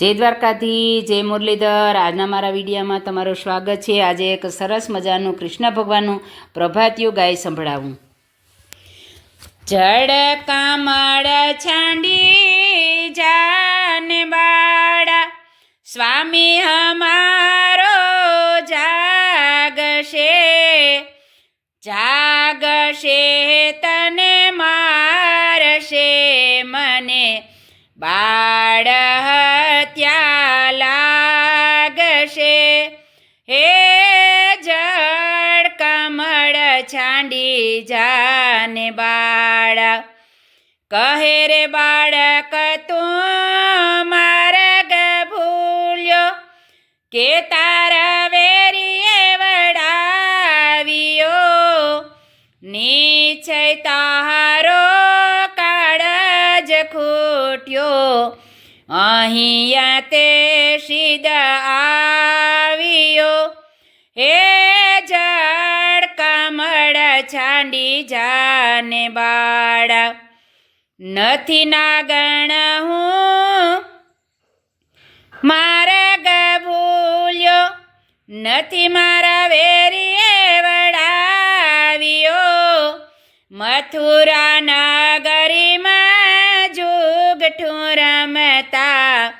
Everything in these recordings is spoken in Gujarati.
જય દ્વારકાથી જય મુરલીધર. આજના મારા વિડીયામાં તમારું સ્વાગત છે. આજે એક સરસ મજાનું કૃષ્ણ ભગવાનનું પ્રભાતિયું ગાય સંભળાવું. જડ કમળ છાંડી જાન બાળા. સ્વામી હમારો જાગશે. જાગશે તને મારશે મને. બાળ છાંડી જાને બાળા. કહે રે બાળક, તું માર્ગ ભૂલ્યો કે તારા વેરીએ વડાવ્યો? નીચે તારો કાળજ ખૂટ્યો. અહીંયા તે સીધા આવ્યો છાંડી જાને બાળા. નથી નાગણ હું. મારા ભૂલ્યો નથી મારા વેરીએ વડાવ્યો. મથુરા નગરીમાં જુગઠું રમતા.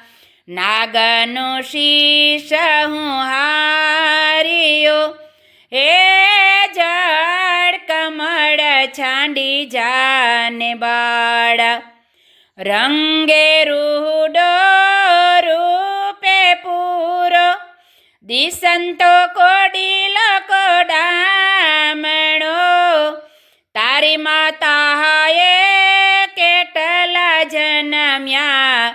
નાગનું શીશ હું હાર્યો છાંડી જાને બાળા. રંગે રૂડો રૂપે પૂરો. દિસંતો કોડી લકોડામણો તારી માતા હાએ કેટલા જન્મ્યા?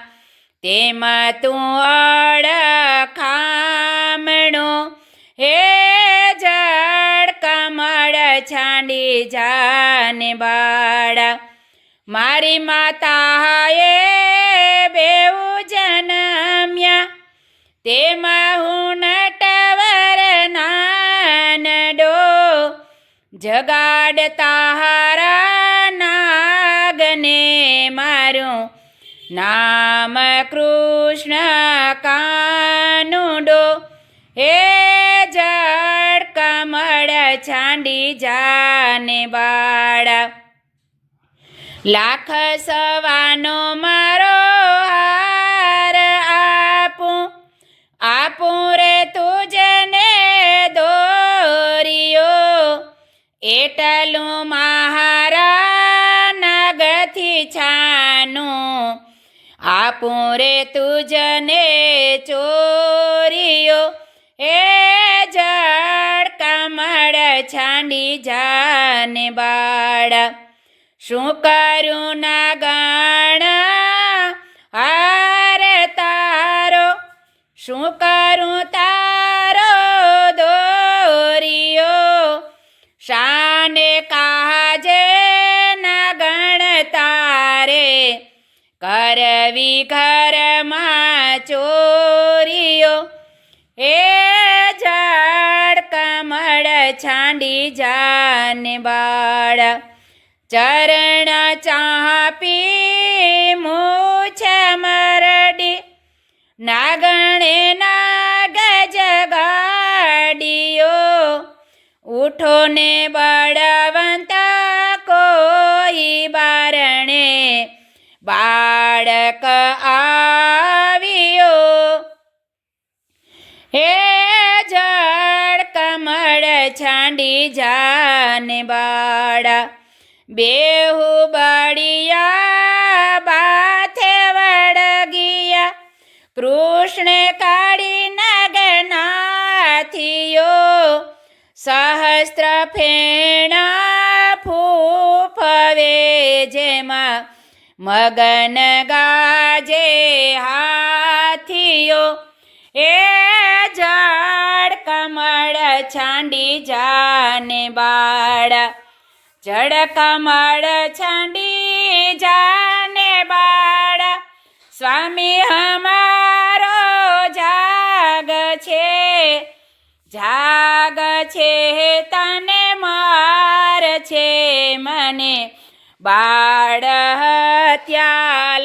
તેમાં તું અડખામણો હે જડ કમળ છાંડી જાને બાળા. મારી માતા એ બેઉ જન્મ્યા. તેમાં હું નટવર નાનડો. જગાડ તારા નાગને મારું. નામ કૃષ્ણ કાનુડો. હે છાંડી જાને બાળા. લાખ સવાનો મારો હાર આપું આપું રે તુજને દોરિયો. એટલું મહારા નાગથી છાનું, આપું રે તુજને ચોરિયો. છાંડી જાને બાળા. શું કરું ના ગાણા? હારે તારો. શું કરું તારો દોરિયો શાને કાજે ના ગણ તારે. કરવી ઘરમાં છાંડી જાને બાળા. ચરણ ચાપી મૂછે મરડી. નાગણે નાગ જગાડીયો. ઉઠો ને બળવંત છાંડી જાને બાળા. બેહુ બાળિયા, બાથે વળગિયા. કૃષ્ણ કાળી નગનાથિયો સહસ્ત્ર ફેણા ફૂફવે જેમાં મગન ગાજે હાથિયો એ છાંડી જાને બાળા. જડ કમળ છાંડી જાને બાળા. સ્વામી હમારો જાગ છે. જાગ છે તને માર છે મને. બાળ હત્યા